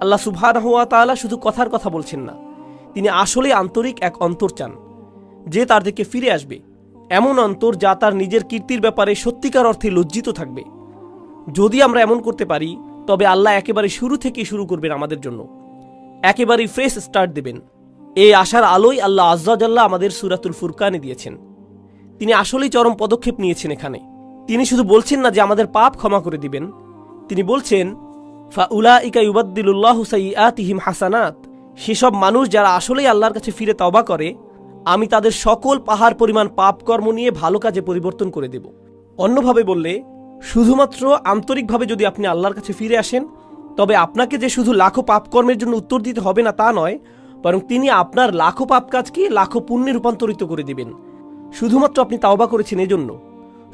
আল্লাহ সুবহান হুয়া তাআলা শুধু কথার কথা বলছেন না। তিনি আসলে আন্তরিক এক অন্তর চান, যে তার দিকে ফিরে আসবে। এমন অন্তর যা তার নিজের কীর্তির ব্যাপারে সত্যিকার অর্থে লজ্জিত থাকবে। যদি আমরা এমন করতে পারি, তবে আল্লাহ একেবারে শুরু থেকে শুরু করবেন আমাদের জন্য। একেবারেই ফ্রেশ স্টার্ট দেবেন। এই আশার আলোই আল্লাহ আজ্জাজাল্লাহ আমাদের সুরাতুল ফুরকানে দিয়েছেন। তিনি আসলেই চরম পদক্ষেপ নিয়েছেন এখানে। তিনি শুধু বলছেন না যে আমাদের পাপ ক্ষমা করে দিবেন। তিনি বলছেন ফাউলা ইকা ইউবাদ্দিলুল্লাহ সাইয়াতিহিম হাসানাত। সেসব মানুষ যারা আসলেই আল্লাহর কাছে ফিরে তবা করে, আমি তাদের সকল পাহাড় পরিমাণ পাপ কর্ম নিয়ে ভালো কাজে পরিবর্তন করে দেব। অন্যভাবে বললে, শুধুমাত্র আন্তরিকভাবে যদি আপনি আল্লাহর কাছে ফিরে আসেন, তবে আপনাকে যে শুধু লাখো পাপ কর্মের জন্য উত্তর দিতে হবে না তা নয়, বরং তিনি আপনার লাখো পাপ কাজকে লাখো পুণ্যে রূপান্তরিত করে দিবেন। শুধুমাত্র আপনি তাওবা করেছেন এজন্য।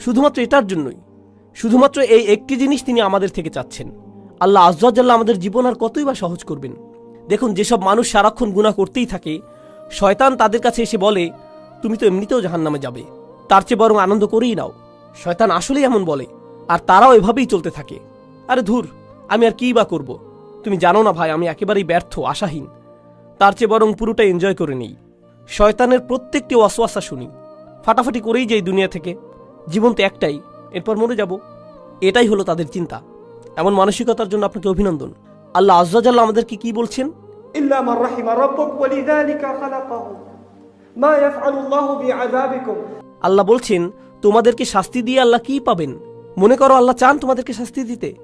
শুধুমাত্র এটার জন্যই। শুধুমাত্র এই একটি জিনিস তিনি আমাদের থেকে চাচ্ছেন। আল্লাহ আজ্জাল্লাহ আমাদের জীবন আর কতই বা সহজ করবেন। দেখুন, যেসব মানুষ সারাক্ষণ গুণা করতেই থাকে, শয়তান তাদের কাছে এসে বলে, তুমি তো এমনিতেও জাহান নামে যাবে। তার চেয়ে বরং আনন্দ করেই নাও। শয়তান আসলেই এমন বলে, আর তারাও এভাবেই চলতে থাকে। আরে ধুর, আমি আর কী বা করব? তুমি জানো না ভাই, আমি একেবারেই ব্যর্থ, আশাহীন। তার চেয়ে বরং পুরোটা এনজয় করে নেই। শয়তানের প্রত্যেকটি অসওয়াসা শুনি। ফাটাফাটি করেই যাই দুনিয়া থেকে। জীবন তো একটাই, এরপর মরে যাব। এটাই হলো তাদের চিন্তা। এমন মানসিকতার জন্য আপনাকে অভিনন্দন। আল্লাহ আজাল আমাদেরকে কি বলছেন? আল্লাহ বলছেন তোমাদেরকে শাস্তি দিয়ে আল্লাহ কি পাবেন? মনে করো আল্লাহ চান তোমাদেরকে শাস্তি দিতে।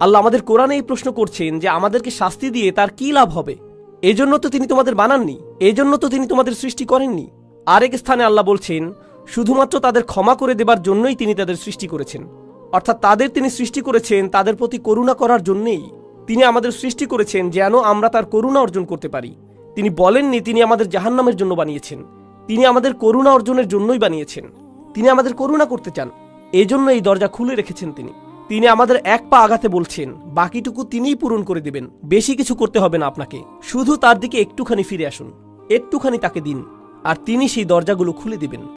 আল্লাহ আমাদের কোরআনে এই প্রশ্ন করছেন যে আমাদেরকে শাস্তি দিয়ে তার কি লাভ হবে? এজন্য তো তিনি তোমাদের বানাননি এজন্য তো তিনি তোমাদের সৃষ্টি করেননি। আরেক স্থানে আল্লাহ বলছেন শুধুমাত্র তাদের ক্ষমা করে দেবার জন্যই তিনি তাদের সৃষ্টি করেছেন। অর্থাৎ তাদের তিনি সৃষ্টি করেছেন তাদের প্রতি করুণা করার জন্যেই। তিনি আমাদের সৃষ্টি করেছেন যেন আমরা তার করুণা অর্জন করতে পারি। তিনি বলেননি তিনি আমাদের জাহান্নামের জন্য বানিয়েছেন। তিনি আমাদের করুণা অর্জনের জন্যই বানিয়েছেন। তিনি আমাদের করুণা করতে চান। এজন্য এই দরজা খুলে রেখেছেন তিনি। তিনি আমাদের এক পা আগাতে বলছেন, বাকিটুকু তিনিই পূরণ করে দিবেন। বেশি কিছু করতে হবে না আপনাকে। শুধু তার দিকে একটুখানি ফিরে আসুন। একটুখানি তাকে দিন। আর তিনি সেই দরজাগুলো খুলে দিবেন।